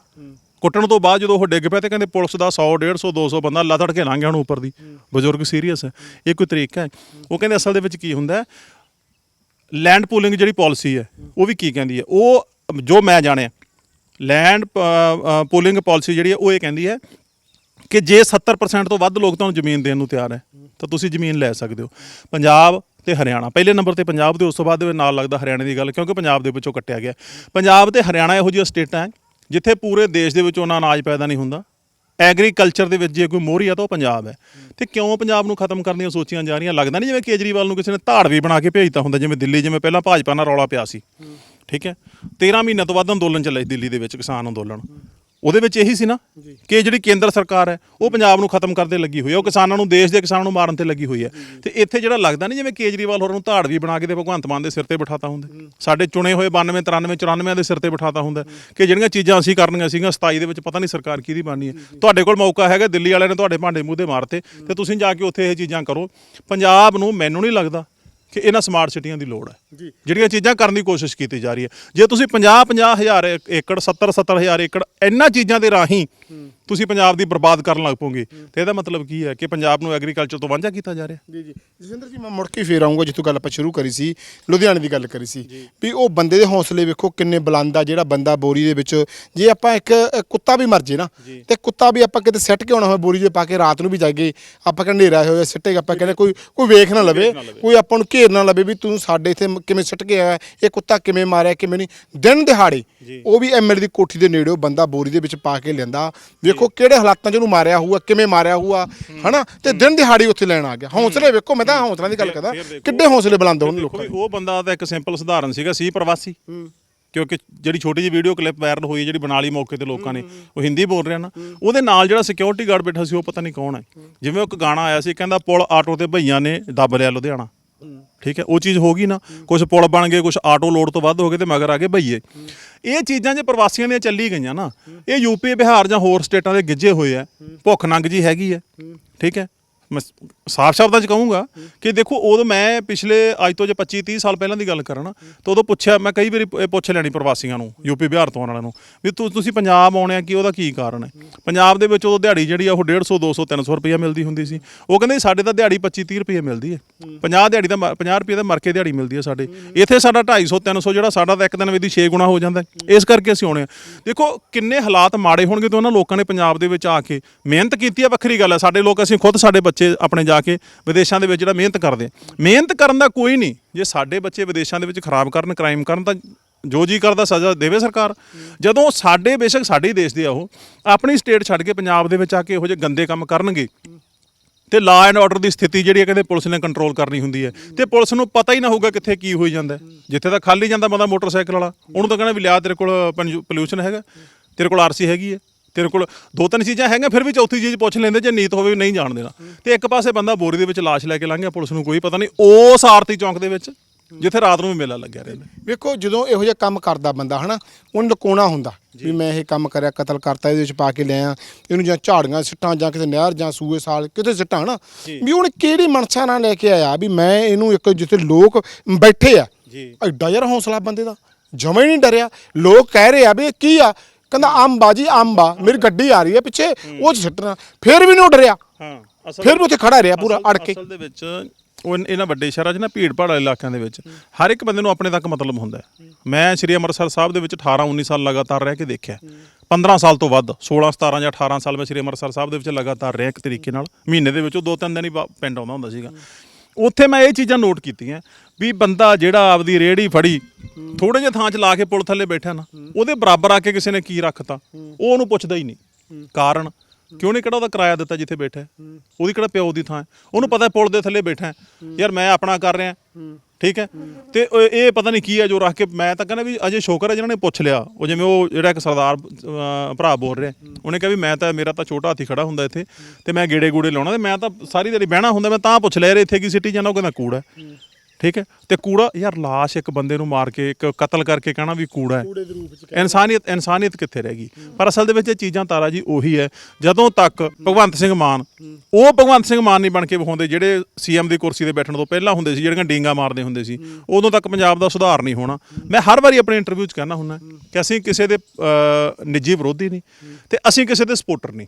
ਕੁੱਟਣ ਤੋਂ ਬਾਅਦ ਜਦੋਂ ਉਹ ਡਿੱਗ ਪਿਆ ਤੇ ਕਹਿੰਦੇ ਪੁਲਿਸ ਦਾ 100 150 200 ਬੰਦਾ ਲਤੜ ਕੇ ਲੰਘ ਗਿਆ ਉਹਨੂੰ ਉੱਪਰ ਦੀ। ਬਜ਼ੁਰਗ ਸੀਰੀਅਸ ਹੈ। ਇਹ ਕੋਈ ਤਰੀਕਾ ਹੈ? ਉਹ ਕਹਿੰਦੇ ਅਸਲ ਦੇ ਵਿੱਚ ਕੀ ਹੁੰਦਾ ਹੈ? ਲੈਂਡ ਪੂਲਿੰਗ ਜਿਹੜੀ ਪਾਲਿਸੀ ਹੈ, ਉਹ ਵੀ ਕੀ ਕਹਿੰਦੀ ਹੈ? ਉਹ, ਜੋ ਮੈਂ ਜਾਣਿਆ ਲੈਂਡ ਪੂਲਿੰਗ ਪਾਲਿਸੀ ਜਿਹੜੀ ਹੈ, ਉਹ ਇਹ ਕਹਿੰਦੀ ਹੈ ਕਿ ਜੇ 70% ਤੋਂ ਵੱਧ ਲੋਕ ਤੁਹਾਨੂੰ ਜ਼ਮੀਨ ਦੇਣ ਨੂੰ ਤਿਆਰ ਹੈ, ਤਾਂ ਤੁਸੀਂ ਜ਼ਮੀਨ ਲੈ ਸਕਦੇ ਹੋ। ਪੰਜਾਬ ਤੇ ਹਰਿਆਣਾ, ਪਹਿਲੇ ਨੰਬਰ ਤੇ ਪੰਜਾਬ ਦੇ ਉਸ ਤੋਂ ਬਾਅਦ ਦੇ ਨਾਲ ਲੱਗਦਾ ਹਰਿਆਣੇ ਦੀ ਗੱਲ, ਕਿਉਂਕਿ ਪੰਜਾਬ ਦੇ ਵਿੱਚੋਂ ਕੱਟਿਆ ਗਿਆ। ਪੰਜਾਬ ਤੇ ਹਰਿਆਣਾ ਇਹੋ ਜਿਹੀਆਂ ਸਟੇਟਾਂ ਹੈ, ਜਿੱਥੇ ਪੂਰੇ ਦੇਸ਼ ਦੇ ਵਿੱਚ ਉਹਨਾਂ ਅਨਾਜ ਪੈਦਾ ਨਹੀਂ ਹੁੰਦਾ ਐਗਰੀਕਲਚਰ ਦੇ ਵਿੱਚ ਜੇ ਕੋਈ ਮੋਹਰੀ ਆ ਤਾਂ ਉਹ ਪੰਜਾਬ ਹੈ। ਤੇ ਕਿਉਂ ਪੰਜਾਬ ਨੂੰ ਖਤਮ ਕਰਨ ਦੀਆਂ ਸੋਚੀਆਂ ਜਾ ਰਹੀਆਂ? ਲੱਗਦਾ ਨਹੀਂ ਜਿਵੇਂ ਕੇਜਰੀਵਾਲ ਨੂੰ ਕਿਸੇ ਨੇ ਧਾੜ ਵੀ ਬਣਾ ਕੇ ਭੇਜਤਾ ਹੁੰਦਾ, ਜਿਵੇਂ ਦਿੱਲੀ, ਜਿਵੇਂ ਪਹਿਲਾਂ ਭਾਜਪਾ ਨਾਲ ਰੌਲਾ ਪਿਆ ਸੀ। ਠੀਕ ਹੈ? 13 ਮਹੀਨਿਆਂ ਤੋਂ ਵੱਧ ਅੰਦੋਲਨ ਚੱਲਿਆ ਸੀ ਦਿੱਲੀ ਦੇ ਵਿੱਚ ਕਿਸਾਨ ਅੰਦੋਲਨ। ਉਹਦੇ ਵਿੱਚ ਇਹੀ ਸੀ ਨਾ ਕਿ ਜਿਹੜੀ ਕੇਂਦਰ ਸਰਕਾਰ ਹੈ ਉਹ ਪੰਜਾਬ ਨੂੰ ਖਤਮ ਕਰਦੇ ਲੱਗੀ ਹੋਈ ਹੈ। ਉਹ ਕਿਸਾਨਾਂ ਨੂੰ ਦੇਸ਼ ਦੇ ਕਿਸਾਨਾਂ ਨੂੰ ਮਾਰਨ ਤੇ ਲੱਗੀ ਹੋਈ ਹੈ। ਤੇ ਇੱਥੇ ਜਿਹੜਾ ਲੱਗਦਾ ਨਹੀਂ ਜਿਵੇਂ ਕੇਜਰੀਵਾਲ ਹੋਰਾਂ ਨੂੰ ਧਾੜ ਵੀ ਬਣਾ ਕੇ ਤੇ ਭਗਵੰਤ ਮਾਨ ਦੇ ਸਿਰ ਤੇ ਬਿਠਾਤਾ ਹੁੰਦਾ ਸਾਡੇ ਚੁਣੇ ਹੋਏ 92 93 94 ਦੇ ਸਿਰ ਤੇ ਬਿਠਾਤਾ ਹੁੰਦਾ ਕਿ ਜਿਹੜੀਆਂ ਚੀਜ਼ਾਂ ਅਸੀਂ ਕਰਨੀਆਂ ਸੀਗੀਆਂ 27 ਦੇ ਵਿੱਚ ਪਤਾ ਨਹੀਂ ਸਰਕਾਰ ਕਿਹਦੀ ਬਣਨੀ ਹੈ। ਤੁਹਾਡੇ ਕੋਲ ਮੌਕਾ ਹੈਗਾ ਦਿੱਲੀ ਵਾਲਿਆਂ ਨੇ ਤੁਹਾਡੇ ਭਾਂਡੇ ਮੂੰਹ ਦੇ ਮਾਰਤੇ। ਤੇ ਤੁਸੀਂ ਜਾ ਕੇ ਉੱਥੇ ਇਹ ਚੀਜ਼ਾਂ ਕਰੋ। ਪੰਜਾਬ ਨੂੰ ਮੈਨੂੰ ਨਹੀਂ ਲੱਗਦਾ ਕਿ ਇਹਨਾਂ ਸਮਾਰਟ ਸਿਟੀਆਂ ਦੀ ਲੋੜ ਹੈ। ਜੀ। ਜਿਹੜੀਆਂ ਚੀਜ਼ਾਂ ਕਰਨ ਦੀ ਕੋਸ਼ਿਸ਼ ਕੀਤੀ ਜਾ ਰਹੀ ਹੈ। ਜੇ ਤੁਸੀਂ 50 50 ਹਜ਼ਾਰ ਏਕ- ਏਕੜ 70 70 ਹਜ਼ਾਰ ਏਕੜ ਇਹਨਾਂ ਚੀਜ਼ਾਂ ਦੇ ਰਾਹੀਂ ਤੁਸੀਂ ਪੰਜਾਬ ਦੀ ਬਰਬਾਦ ਕਰਨ ਲੱਗ ਪੋਗੇ ਤੇ ਇਹਦਾ ਮਤਲਬ ਕੀ ਹੈ ਕਿ ਪੰਜਾਬ ਨੂੰ ਐਗਰੀਕਲਚਰ ਤੋਂ ਵਾਂਝਾ ਕੀਤਾ ਜਾ ਰਿਹਾ? ਜੀ ਜੀ। ਜਸਵਿੰਦਰ ਜੀ ਮੈਂ ਮੁੜ ਕੇ ਫੇਰ ਆਉਂਗਾ ਜਿੱਥੋਂ ਗੱਲ ਆਪਾਂ ਸ਼ੁਰੂ ਕਰੀ ਸੀ ਲੁਧਿਆਣੇ ਦੀ ਗੱਲ ਕਰੀ ਸੀ। ਵੀ ਉਹ ਬੰਦੇ ਦੇ ਹੌਸਲੇ ਵੇਖੋ ਕਿੰਨੇ ਬੁਲੰਦ ਆ ਜਿਹੜਾ ਬੰਦਾ ਬੋਰੀ ਦੇ ਵਿੱਚ ਜੇ ਆਪਾਂ ਇੱਕ ਕੁੱਤਾ ਵੀ ਮਰ ਜੇ ਨਾ ਤੇ ਕੁੱਤਾ ਵੀ ਆਪਾਂ ਕਿਤੇ ਸੱਟ ਕੇ ਆਉਣਾ ਹੋਵੇ ਬੋਰੀ ਦੇ ਪਾ ਕੇ ਰਾਤ ਨੂੰ ਵੀ ਜਾਗੇ ਆਪਾਂ ਕਹਿੰਦੇ ਹਨੇਰਾ ਹੋਇਆ ਸਿੱਟੇਗਾ ਆਪਾਂ ਕਹਿੰਦੇ ਕੋਈ ਕੋਈ ਵੇਖ ਨਾ ਲਵੇ। ਕੋਈ ਆਪਾਂ ਨੂੰ ਘੇਰ ਨਾ ਲਵੇ ਵੀ ਤੂੰ ਸਾਡੇ ਇੱਥੇ ਕਿਵੇਂ ਸਿੱਟ ਕੇ ਆਇਆ ਇਹ ਕੁੱਤਾ ਕਿਵੇਂ ਮਾਰਿਆ ਕਿਵੇਂ ਨਹੀਂ ਦਿਨ ਦਿਹਾੜੇ ਉਹ ਵੀ ਐਮਐਲ ਦੀ ਕੋਠੀ ਦੇ ਨੇੜੇ ਉਹ ਬੰਦਾ ਬੋਰੀ ਦੇ ਵਿੱਚ ਪਾ ਕੇ ਲੈਂਦਾ ਵੇਖੋ ਕਿਹੜੇ ਹਾਲਾਤਾਂ 'ਚ ਉਹਨੂੰ ਮਾਰਿਆ ਹੋਊਗਾ ਕਿਵੇਂ ਮਾਰਿਆ ਹੋਊਗਾ ਹਨਾ? ਤੇ ਦਿਨ ਦਿਹਾੜੀ ਉੱਥੇ ਲੈਣ ਆ ਗਿਆ। ਹੌਸਲੇ ਵੇਖੋ ਮੈਂ ਤਾਂ ਹੌਸਲਿਆਂ ਦੀ ਗੱਲ ਕਰਦਾ ਕਿੱਡੇ ਹੌਸਲੇ ਬੁਲੰਦ ਹੋਣ ਲੋਕਾਂ ਉਹ ਬੰਦਾ ਤਾਂ ਇੱਕ ਸਿੰਪਲ ਸਧਾਰਨ ਸੀਗਾ ਸੀ ਪ੍ਰਵਾਸੀ। ਕਿਉਂਕਿ ਜਿਹੜੀ ਛੋਟੀ ਜਿਹੀ ਵੀਡੀਓ ਕਲਿੱਪ ਵਾਇਰਲ ਹੋਈ ਹੈ ਜਿਹੜੀ ਬਣਾ ਲਈ ਮੌਕੇ ਤੇ ਲੋਕਾਂ ਨੇ ਉਹ ਹਿੰਦੀ ਬੋਲ ਰਿਹਾ ਨਾ। ਉਹਦੇ ਨਾਲ ਜਿਹੜਾ ਸਿਕਿਉਰਿਟੀ ਗਾਰਡ ਬੈਠਾ ਸੀ ਉਹ ਪਤਾ ਨਹੀਂ ਕੌਣ ਹੈ। ਜਿਵੇਂ ਉਹ ਇੱਕ ਗਾਣਾ ਆਇਆ ਸੀ ਕਹਿੰਦਾ ਪੁਲ ਆਟੋ ਤੇ ਭਈਆਂ ਨੇ ਦੱਬ ਲਿਆ ਲੁਧਿਆਣਾ। ਠੀਕ ਹੈ, ਉਹ ਚੀਜ਼ ਹੋ ਗਈ ਨਾ ਕੁਝ ਪੁਲ ਬਣ ਗਏ ਕੁਝ ਆਟੋ ਲੋਡ ਤੋਂ ਵੱਧ ਹੋ ਗਏ ਤੇ ਮਗਰ ਆ ਗਏ ਭਈਏ ਇਹ ਚੀਜ਼ਾਂ ਜੇ ਪ੍ਰਵਾਸੀਆਂ ਦੀਆਂ ਚੱਲੀ ਗਈਆਂ ਨਾ, ਇਹ ਯੂਪੀ ਬਿਹਾਰ ਜਾਂ ਹੋਰ ਸਟੇਟਾਂ ਦੇ ਗਿੱਜੇ ਹੋਏ ਆ, ਭੁੱਖ ਨੰਗ ਜੀ ਹੈਗੀ ਹੈ ਠੀਕ ਹੈ। ਮੈਂ ਸਾਫ਼ ਸ਼ਬਦਾਂ 'ਚ ਕਹੂੰਗਾ ਕਿ ਦੇਖੋ ਉਦੋਂ ਮੈਂ ਪਿਛਲੇ ਅੱਜ ਤੋਂ ਜੇ 25 30 ਸਾਲ ਪਹਿਲਾਂ ਦੀ ਗੱਲ ਕਰਾਂ ਨਾ ਤਾਂ ਉਦੋਂ ਪੁੱਛਿਆ, ਮੈਂ ਕਈ ਵਾਰੀ ਇਹ ਪੁੱਛ ਲੈਣੀ ਪ੍ਰਵਾਸੀਆਂ ਨੂੰ, ਯੂਪੀ ਬਿਹਾਰ ਤੋਂ ਆਉਣ ਵਾਲਿਆਂ ਨੂੰ ਵੀ ਤੁ- ਤੁਸੀਂ ਪੰਜਾਬ ਆਉਣੇ ਆ ਕਿ ਉਹਦਾ ਕੀ ਕਾਰਨ ਹੈ? ਪੰਜਾਬ ਦੇ ਵਿੱਚ ਉਦੋਂ ਦਿਹਾੜੀ ਜਿਹੜੀ ਆ ਉਹ 150 200 300 ਰੁਪਈਆ ਮਿਲਦੀ ਹੁੰਦੀ ਸੀ। ਉਹ ਕਹਿੰਦੇ ਸਾਡੇ ਤਾਂ ਦਿਹਾੜੀ 25 30 ਰੁਪਈਆ ਮਿਲਦੀ ਹੈ। 50 ਦਿਹਾੜੀ ਦਾ 50 ਰੁਪਏ ਦਾ ਮਰ ਕੇ ਦਿਹਾੜੀ ਮਿਲਦੀ ਹੈ ਸਾਡੇ। ਇੱਥੇ ਸਾਡਾ 250 300 ਜਿਹੜਾ ਸਾਡਾ ਤਾਂ ਇੱਕ ਦਿਨ ਵਿੱਚ ਦੀ 6 ਗੁਣਾ ਹੋ ਜਾਂਦਾ ਹੈ। ਇਸ ਕਰਕੇ ਅਸੀਂ ਆਉਣੇ ਆ। ਦੇਖੋ ਕਿੰਨੇ ਹਾਲਾਤ ਮਾੜੇ ਹੋਣਗੇ ਤੇ ਉਹਨਾਂ ਲੋਕਾਂ ਨੇ ਪੰਜਾਬ ਦੇ ਵਿੱਚ ਆ ਕੇ ਮਿਹਨਤ ਕੀਤੀ ਆ, ਵੱਖਰੀ ਗੱਲ ਹੈ। ਸਾਡੇ ਲੋਕ ਅਸੀਂ ਖੁਦ ਸਾਡੇ ਬੱਚੇ ਬੱਚੇ ਆਪਣੇ ਜਾ ਕੇ ਵਿਦੇਸ਼ਾਂ ਦੇ ਵਿੱਚ ਜਿਹੜਾ ਮਿਹਨਤ ਕਰਦੇ ਮਿਹਨਤ ਕਰਨ ਦਾ ਕੋਈ ਨਹੀਂ। ਜੇ ਸਾਡੇ ਬੱਚੇ ਵਿਦੇਸ਼ਾਂ ਦੇ ਵਿੱਚ ਖਰਾਬ ਕਰਨ ਕ੍ਰਾਈਮ ਕਰਨ, ਤਾਂ ਜੋ ਜੀ ਕਰਦਾ ਸਜ਼ਾ ਦੇਵੇ ਸਰਕਾਰ। ਜਦੋਂ ਸਾਡੇ, ਬੇਸ਼ੱਕ ਸਾਡੇ ਹੀ ਦੇਸ਼ ਦੇ ਆ ਉਹ, ਆਪਣੀ ਸਟੇਟ ਛੱਡ ਕੇ ਪੰਜਾਬ ਦੇ ਵਿੱਚ ਆ ਕੇ ਇਹੋ ਜਿਹੇ ਗੰਦੇ ਕੰਮ ਕਰਨਗੇ, ਤੇ ਲਾ ਐਂਡ ਆਰਡਰ ਦੀ ਸਥਿਤੀ ਜਿਹੜੀ ਹੈ ਕਹਿੰਦੇ ਪੁਲਿਸ ਨੇ ਕੰਟਰੋਲ ਕਰਨੀ ਹੁੰਦੀ ਹੈ। ਤੇ ਪੁਲਿਸ ਨੂੰ ਪਤਾ ਹੀ ਨਾ ਹੋਊਗਾ ਕਿੱਥੇ ਕੀ ਹੋਈ ਜਾਂਦਾ ਜਿੱਥੇ ਤਾਂ ਖਾਲੀ ਜਾਂਦਾ ਬੰਦਾ ਮੋਟਰਸਾਈਕਲ ਵਾਲਾ। ਉਹਨੂੰ ਤਾਂ ਕਹਿੰਦਾ ਵੀ ਲਿਆ ਤੇਰੇ ਕੋਲ ਪੋਲੂਸ਼ਨ ਹੈਗਾ, ਤੇਰੇ ਕੋਲ ਆਰਸੀ ਹੈਗੀ ਹੈ। ਤੇਰੇ ਕੋਲ ਦੋ ਤਿੰਨ ਚੀਜ਼ਾਂ ਹੈਗੀਆਂ ਫਿਰ ਵੀ ਚੌਥੀ ਚੀਜ਼ ਪੁੱਛ ਲੈਂਦੇ ਜੇ ਨੀਤ ਹੋਵੇ ਨਹੀਂ ਜਾਣ ਦੇਣਾ। ਤੇ ਇੱਕ ਪਾਸੇ ਬੰਦਾ ਬੋਰੀ ਦੇ ਵਿੱਚ ਲਾਸ਼ ਲੈ ਕੇ ਲੰਘ ਗਿਆ ਪੁਲਿਸ ਨੂੰ ਕੋਈ ਪਤਾ ਨਹੀਂ ਉਸ ਆਰਤੀ ਚੌਂਕ ਦੇ ਵਿੱਚ ਜਿੱਥੇ ਰਾਤ ਨੂੰ ਵੀ ਮੇਲਾ ਲੱਗਿਆ ਰਹਿੰਦਾ। ਵੇਖੋ ਜਦੋਂ ਇਹੋ ਜਿਹਾ ਕੰਮ ਕਰਦਾ ਬੰਦਾ ਹਨਾ ਉਹਨੂੰ ਲੁਕਾਉਣਾ ਹੁੰਦਾ ਵੀ ਮੈਂ ਇਹ ਕੰਮ ਕਰਿਆ ਕਤਲ ਕਰਤਾ ਇਹਦੇ ਵਿੱਚ ਪਾ ਕੇ ਲਿਆ ਇਹਨੂੰ ਜਾਂ ਝਾੜੀਆਂ ਸਿੱਟਾਂ ਜਾਂ ਕਿਤੇ ਨਹਿਰ ਜਾਂ ਸੂਏ ਸਾਲ ਕਿਤੇ ਸਿੱਟਾਂ ਹਨਾ ਵੀ ਉਹਨੇ ਕਿਹੜੀ ਮਨਸਾ ਨਾਲ ਲੈ ਕੇ ਆਇਆ ਵੀ ਮੈਂ ਇਹਨੂੰ ਇੱਕ ਜਿੱਥੇ ਲੋਕ ਬੈਠੇ ਆ। ਜੀ। ਐਡਾ ਯਾਰ ਹੌਸਲਾ ਬੰਦੇ ਦਾ ਜਮਾ ਹੀ ਨਹੀਂ ਡਰਿਆ। ਲੋਕ ਕਹਿ ਰਹੇ ਆ ਵੀ ਕੀ ਆ? ਕਹਿੰਦਾ ਅੰਬ ਆ ਜੀ ਅੰਬ ਆ। ਮੇਰੀ ਗੱਡੀ ਆ ਰਹੀ ਹੈ ਪਿੱਛੇ ਉਹ 'ਚ ਸਿੱਟਣਾ ਫਿਰ ਵੀ ਨਹੀਂ ਉਹ ਡਰਿਆ ਹਾਂ ਅਸਲ ਫਿਰ ਵੀ ਉੱਥੇ ਖੜਾ ਰਿਹਾ ਪੂਰਾ ਅੜ ਕੇ। ਅਸਲ ਦੇ ਵਿੱਚ ਉਹ ਇਨ- ਇਹਨਾਂ ਵੱਡੇ ਸ਼ਹਿਰਾਂ 'ਚ ਨਾ ਭੀੜ ਭਾੜ ਵਾਲੇ ਇਲਾਕਿਆਂ ਦੇ ਵਿੱਚ ਹਰ ਇੱਕ ਬੰਦੇ ਨੂੰ ਆਪਣੇ ਤੱਕ ਮਤਲਬ ਹੁੰਦਾ ਹੈ। ਮੈਂ ਸ਼੍ਰੀ ਅੰਮ੍ਰਿਤਸਰ ਸਾਹਿਬ ਦੇ ਵਿੱਚ 18 19 ਸਾਲ ਲਗਾਤਾਰ ਰਹਿ ਕੇ ਦੇਖਿਆ। 15 ਸਾਲ ਤੋਂ ਵੱਧ 16 17 ਜਾਂ 18 ਸਾਲ ਮੈਂ ਸ਼੍ਰੀ ਅੰਮ੍ਰਿਤਸਰ ਸਾਹਿਬ ਦੇ ਵਿੱਚ ਲਗਾਤਾਰ ਰਿਹਾ ਇੱਕ ਤਰੀਕੇ ਨਾਲ। ਮਹੀਨੇ ਦੇ ਵਿੱਚ ਉਹ ਦੋ ਤਿੰਨ ਦਿਨ ਹੀ ਵਾ- ਪਿੰਡ ਆਉਂਦਾ ਹੁੰਦਾ ਸੀਗਾ। ਉੱਥੇ ਮੈਂ ਇਹ ਚੀਜ਼ਾਂ ਨੋਟ ਕੀਤੀਆਂ ਵੀ ਬੰਦਾ ਜਿਹੜਾ ਆਪਦੀ ਰੇੜੀ ਫੜੀ ਥੋੜੇ ਜਿਹੇ ਥਾਂ 'ਚ ਲਾ ਕੇ ਪੁਲ ਥੱਲੇ ਬੈਠਾ ਨਾ ਉਹਦੇ ਬਰਾਬਰ ਆ ਕੇ ਕਿਸੇ ਨੇ ਕੀ ਰੱਖਤਾ? ਉਹ ਉਹਨੂੰ ਪੁੱਛਦਾ ਹੀ ਨਹੀਂ। ਕਾਰਨ? ਕਿਉਂ ਨਹੀਂ ਕਿਹੜਾ ਉਹਦਾ ਕਿਰਾਇਆ ਦਿੱਤਾ ਜਿੱਥੇ ਬੈਠਾ ਹੈ? ਉਹਦੀ ਕਿਹੜਾ ਪਿਓ ਦੀ ਥਾਂ ਹੈ ਉਹਨੂੰ ਪਤਾ ਹੈ ਪੁਲ ਦੇ ਥੱਲੇ ਬੈਠਾ ਹੈ। ਯਾਰ ਮੈਂ ਆਪਣਾ ਕਰ ਰਿਹਾ ਠੀਕ ਹੈ ਤੇ ਉਹ ਇਹ ਪਤਾ ਨਹੀਂ ਕੀ ਹੈ ਜੋ ਰੱਖ ਕੇ ਮੈਂ ਤਾਂ ਕਹਿੰਦਾ ਵੀ ਅਜੇ ਸ਼ੋਕਰ ਹੈ ਜਿਨ੍ਹਾਂ ਨੇ ਪੁੱਛ ਲਿਆ ਉਹ ਜਿਵੇਂ ਉਹ ਜਿਹੜਾ ਇੱਕ ਸਰਦਾਰ ਅਹ, ਭਰਾ ਬੋਲ ਰਿਹਾ ਉਹਨੇ ਕਿਹਾ ਵੀ ਮੈਂ ਤਾਂ ਮੇਰਾ ਤਾਂ ਛੋਟਾ ਹਾਥੀ ਖੜਾ ਹੁੰਦਾ ਇੱਥੇ ਤੇ ਮੈਂ ਗੇੜੇ ਗੂੜੇ ਲਾਉਣਾ ਤੇ ਮੈਂ ਤਾਂ ਸਾਰੀ ਦਿਹਾੜੀ ਬਹਿਣਾ ਹੁੰਦਾ ਮੈਂ ਤਾਂ ਪੁੱਛ ਲਿਆ ਯਾਰ ਇੱਥੇ ਕੀ ਸਿੱਟੀ ਜਾਂਦਾ ਉਹ ਕਹਿੰਦਾ ਕੂੜਾ ਹੈ। ਠੀਕ ਹੈ? ਤੇ ਕੂੜਾ ਯਾਰ ਲਾਸ਼ ਇੱਕ ਬੰਦੇ ਨੂੰ ਮਾਰ ਕੇ ਇੱਕ ਕਤਲ ਕਰਕੇ ਕਹਿਣਾ ਵੀ ਕੂੜਾ ਹੈ। ਕੂੜੇ ਦੇ ਰੂਪ 'ਚ ਇਨਸਾਨੀਅਤ ਇਨਸਾਨੀਅਤ ਕਿੱਥੇ ਰਹਿ ਗਈ? ਪਰ ਅਸਲ ਦੇ ਵਿੱਚ ਇਹ ਚੀਜ਼ਾਂ ਤਾਰਾ ਜੀ ਉਹੀ ਹੈ ਜਦੋਂ ਤੱਕ ਭਗਵੰਤ ਸਿੰਘ ਮਾਨ ਉਹ ਭਗਵੰਤ ਸਿੰਘ ਮਾਨ ਨਹੀਂ ਬਣ ਕੇ ਵਿਖਾਉਂਦੇ ਜਿਹੜੇ ਸੀਐਮ ਦੀ ਕੁਰਸੀ ਤੇ ਬੈਠਣ ਤੋਂ ਪਹਿਲਾਂ ਹੁੰਦੇ ਸੀ ਜਿਹੜੀਆਂ ਡੀਂਗਾ ਮਾਰਦੇ ਹੁੰਦੇ ਸੀ ਉਦੋਂ ਤੱਕ ਪੰਜਾਬ ਦਾ ਸੁਧਾਰ ਨਹੀਂ ਹੋਣਾ। ਮੈਂ ਹਰ ਵਾਰੀ ਆਪਣੇ ਇੰਟਰਵਿਊ 'ਚ ਕਹਿੰਦਾ ਹੁੰਦਾ ਕਿ ਅਸੀਂ ਕਿਸੇ ਦੇ ਅਹ, ਨਿੱਜੀ ਵਿਰੋਧੀ ਨਹੀਂ ਤੇ ਅਸੀਂ ਕਿਸੇ ਦੇ ਸਪੋਰਟਰ ਨਹੀਂ।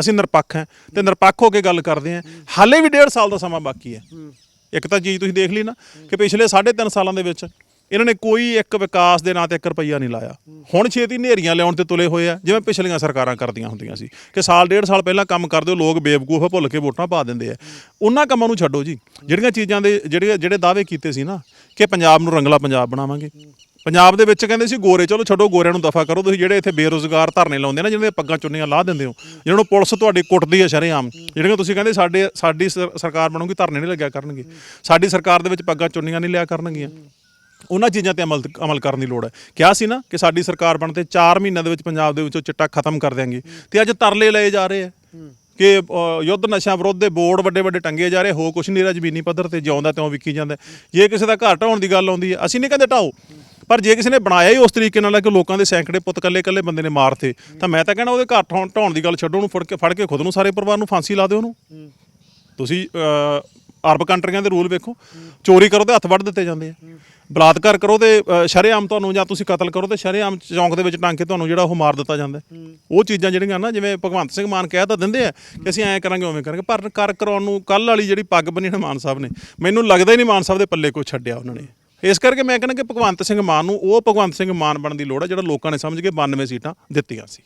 ਅਸੀਂ ਨਿਰਪੱਖ ਹਾਂ ਤੇ ਨਿਰਪੱਖ ਹੋ ਕੇ ਗੱਲ ਕਰਦੇ ਹਾਂ। ਹਾਲੇ ਵੀ ਡੇਢ ਸਾਲ ਦਾ ਸਮਾਂ ਬਾਕੀ ਹੈ। ਇੱਕ ਤਾਂ ਚੀਜ਼ ਤੁਸੀਂ ਦੇਖ ਲਈ ਨਾ ਕਿ ਪਿਛਲੇ 3.5 ਸਾਲਾਂ ਦੇ ਵਿੱਚ ਇਹਨਾਂ ਨੇ ਕੋਈ ਇੱਕ ਵਿਕਾਸ ਦੇ ਨਾਂ ਤੇ 1 ਰੁਪਈਆ ਨਹੀਂ ਲਾਇਆ। ਹੁਣ ਛੇਤੀ ਨੇਰੀਆਂ ਲਿਆਉਣ ਤੇ ਤੁਲੇ ਹੋਏ ਆ, ਜਿਵੇਂ ਪਿਛਲੀਆਂ ਸਰਕਾਰਾਂ ਕਰਦੀਆਂ ਹੁੰਦੀਆਂ ਸੀ ਕਿ ਸਾਲ ਡੇਢ ਸਾਲ ਪਹਿਲਾਂ ਕੰਮ ਕਰਦੇ ਹੋ ਲੋਕ ਬੇਵਕੂਫ ਭੁੱਲ ਕੇ ਵੋਟਾਂ ਪਾ ਦਿੰਦੇ ਆ। ਉਹਨਾਂ ਕੰਮਾਂ ਨੂੰ ਛੱਡੋ ਜੀ। ਜਿਹੜੀਆਂ ਚੀਜ਼ਾਂ ਦੇ ਜਿਹੜੇ ਜਿਹੜੇ ਦਾਅਵੇ ਕੀਤੇ ਸੀ ਨਾ ਕਿ ਪੰਜਾਬ ਨੂੰ ਰੰਗਲਾ ਪੰਜਾਬ ਬਣਾਵਾਂਗੇ। ਪੰਜਾਬ ਦੇ ਵਿੱਚ ਕਹਿੰਦੇ ਸੀ, ਗੋਰੇ, ਚਲੋ ਛੱਡੋ ਗੋਰਿਆਂ ਨੂੰ ਦਫਾ ਕਰੋ, ਤੁਸੀਂ ਜਿਹੜੇ ਇੱਥੇ ਬੇਰੋਜ਼ਗਾਰ ਧਰਨੇ ਲਾਉਂਦੇ ਨਾ, ਜਿਹਨਾਂ ਦੀਆਂ ਪੱਗਾਂ ਚੁੰਨੀਆਂ ਲਾਹ ਦਿੰਦੇ ਹੋ, ਜਿਹਨਾਂ ਨੂੰ ਪੁਲਿਸ ਤੁਹਾਡੀ ਕੁੱਟਦੀ ਹੈ ਸ਼ਰੇਆਮ, ਜਿਹੜੀਆਂ ਤੁਸੀਂ ਕਹਿੰਦੇ ਸਾਡੇ, ਸਾਡੀ ਸਰਕਾਰ ਬਣੂਗੀ, ਧਰਨੇ ਨਹੀਂ ਲੱਗਿਆ ਕਰਨਗੇ। ਸਾਡੀ ਸਰਕਾਰ ਦੇ ਵਿੱਚ ਪੱਗਾਂ ਚੁੰਨੀਆਂ ਨਹੀਂ ਲਿਆ ਕਰਨਗੀਆਂ। ਉਹਨਾਂ ਚੀਜ਼ਾਂ ਤੇ ਅਮਲ ਅਮਲ ਕਰਨ ਦੀ ਲੋੜ ਹੈ। ਕਿਹਾ ਸੀ ਨਾ ਕਿ ਸਾਡੀ ਸਰਕਾਰ ਬਣ ਤੇ 4 ਮਹੀਨਿਆਂ ਦੇ ਵਿੱਚ ਪੰਜਾਬ ਦੇ ਵਿੱਚੋਂ ਚਿੱਟਾ ਖਤਮ ਕਰ ਦਿਆਂਗੇ। ਤੇ ਅੱਜ ਤਰਲੇ ਲਏ ਜਾ ਰਹੇ ਆ ਕਿ ਯੁੱਧ ਨਸ਼ਾ ਵਿਰੋਧ ਦੇ ਬੋਰਡ ਵੱਡੇ ਵੱਡੇ ਟੰਗੇ ਜਾ ਰਹੇ ਹੋ ਕੁਛ ਨਹੀਂ ਰਿਹਾ, ਜ਼ਮੀਨੀ ਪੱਧਰ ਤੇ ਜਿਉਂਦਾ ਤਿਉਂ ਵਿਕੀ ਜਾਂਦਾ। ਜੇ ਕਿਸੇ ਦਾ ਘਰ ਢਾਉਣ ਦੀ ਗੱਲ ਆਉਂਦੀ ਹੈ, ਅਸੀਂ ਨਹੀਂ ਕਹਿੰਦੇ ਢਾਓ। ਪਰ ਜੇ ਕਿਸੇ ਨੇ ਬਣਾਇਆ ਹੀ ਉਸ ਤਰੀਕੇ ਨਾਲ ਹੈ ਕਿ ਲੋਕਾਂ ਦੇ ਸੈਂਕੜੇ ਪੁੱਤ ਕੱਲੇ ਕੱਲੇ ਬੰਦੇ ਨੇ ਮਾਰਤੇ, ਤਾਂ ਮੈਂ ਤਾਂ ਕਹਿੰਦਾ ਉਹਦੇ ਘਰ ਢਾਉਣ ਢਾਉਣ ਦੀ ਗੱਲ ਛੱਡੋ, ਉਹਨੂੰ ਫੜ ਕੇ ਫੜ ਕੇ ਖੁਦ ਨੂੰ ਸਾਰੇ ਪਰਿਵਾਰ ਨੂੰ ਫਾਂਸੀ ਲਾ ਦਿਓ ਉਹਨੂੰ। ਤੁਸੀਂ ਅਰਬ ਕੰਟਰੀਆਂ ਦੇ ਰੂਲ ਵੇਖੋ, ਚੋਰੀ ਕਰੋ ਤੇ ਹੱਥ ਵੱਢ ਦਿੱਤੇ ਜਾਂਦੇ ਆ। ਬਲਾਤਕਾਰ ਕਰੋ ਤੇ ਸ਼ਰੇਆਮ ਤੁਹਾਨੂੰ ਜਾਂ ਤੁਸੀਂ ਕਤਲ ਕਰੋ ਤੇ ਸ਼ਰੇਆਮ ਚੌਂਕ ਦੇ ਵਿੱਚ ਟੰਗ ਕੇ ਤੁਹਾਨੂੰ ਜਿਹੜਾ ਉਹ ਮਾਰ ਦਿੱਤਾ ਜਾਂਦਾ ਉਹ ਚੀਜ਼ਾਂ ਜਿਹੜੀਆਂ ਨਾ, ਜਿਵੇਂ ਭਗਵੰਤ ਸਿੰਘ ਮਾਨ ਕਹਿ ਤਾਂ ਦਿੰਦੇ ਆ ਕਿ ਅਸੀਂ ਐਂ ਕਰਾਂਗੇ, ਉਵੇਂ ਕਰਾਂਗੇ, ਪਰ ਕਰ ਕਰਾਉਣ ਨੂੰ ਕੱਲ ਵਾਲੀ ਜਿਹੜੀ ਪੱਗ ਬੰਨੀ ਮਾਨ ਸਾਹਿਬ ਨੇ, ਮੈਨੂੰ ਲੱਗਦਾ ਹੀ ਨਹੀਂ ਮਾਨ ਸਾਹਿਬ ਦੇ ਪੱਲੇ ਕੋਈ ਛੱਡਿਆ ਉਹਨਾਂ ਨੇ। ਇਸ ਕਰਕੇ ਮੈਂ ਕਹਿੰਦਾ ਕਿ ਭਗਵੰਤ ਸਿੰਘ ਮਾਨ ਨੂੰ ਉਹ ਭਗਵੰਤ ਸਿੰਘ ਮਾਨ ਬਣਨ ਦੀ ਲੋੜ ਹੈ ਜਿਹੜਾ ਲੋਕਾਂ ਨੇ ਸਮਝ ਕੇ 92 ਸੀਟਾਂ ਦਿੱਤੀਆਂ ਸੀ।